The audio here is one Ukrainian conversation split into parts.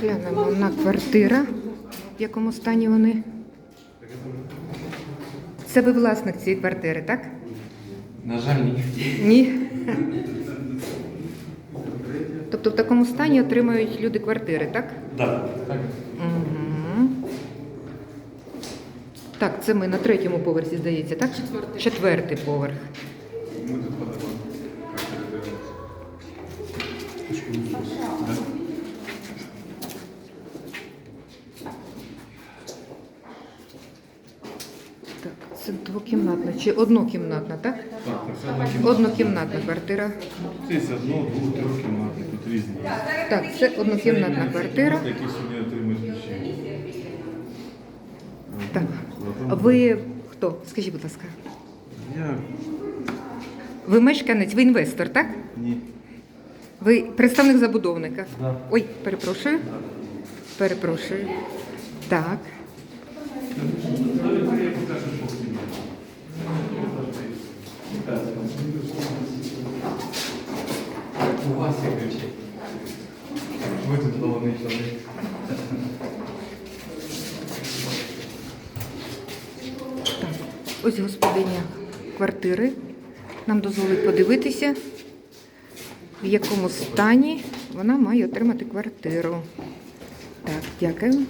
Поглянемо на квартира, в якому стані вони. Це ви власник цієї квартири, так? На жаль, ні. Ні. Тобто в такому стані отримують люди квартири, так? Так. Так. Угу. Так, це ми на третьому поверсі, здається, так? Четвертий. Четвертий поверх. Ми тут це двокімнатна чи однокімнатна, так? Так, кімната. Однокімнатна квартира. Це одно, двох, трьохкімнатні, тут різні. Так, це однокімнатна квартира. Які сьогодні отримують ключі. Так. А Ви хто? Скажіть, будь ласка. Я Ви мешканець, ви інвестор, так? ні. Ви представник забудовника? Да. Ой, перепрошую. Перепрошую. Так. У вас є ключі. Ви тут головний чоловік. Ось господиня квартири. Нам дозволить подивитися, в якому стані вона має отримати квартиру. Так, дякую.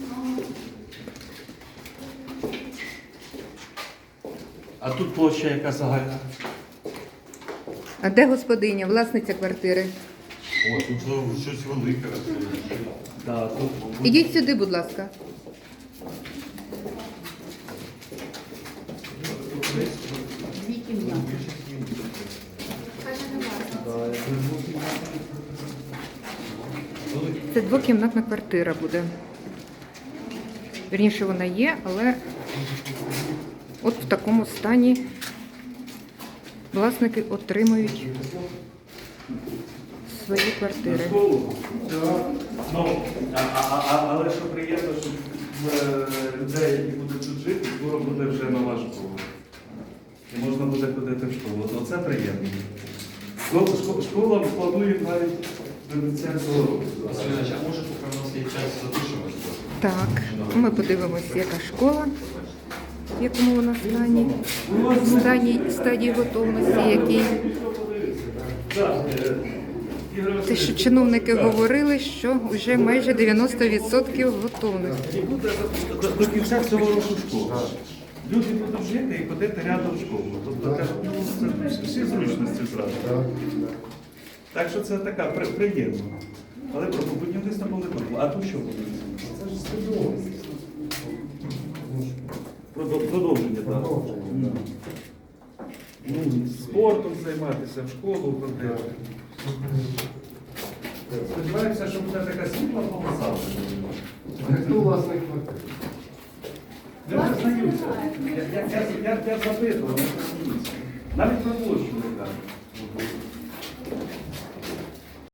А тут площа яка загальна? А де господиня, власниця квартири? Тут е, щось велике. Ідіть сюди, будь ласка. Це двокімнатна квартира буде. Вірніше вона є, але от в такому стані власники отримують свої квартири. Ну, а, а, а, але що приємно, що е, людей, які будуть тут жити, скоро буде вже нова школа. І можна буде ходити в школу. То це приємно. Школа, планує навіть до кінця цього року. А може поки у нас є час запишемось? Так, ми подивимося, яка школа, в якому вона стані, стані стадії готовності, який. Те, що чиновники говорили, що вже майже 90% готовності. До, кінця цього року школа. Люди будуть жити і ходити рядом в школу. Тобто ну, це всі зручності зразу. Так що це така при- приємно. Але про будівництво були проблеми. А тут що буде? Це ж. Продов- Продовження, так. Ну, спортом займатися, в школу ходити. Сподіваємося, що буде така світла полоса. Хто власник квартири? Я не знаюся. Я, я, я, я, я запитував, не знаюся. Навіть на площу не кажу.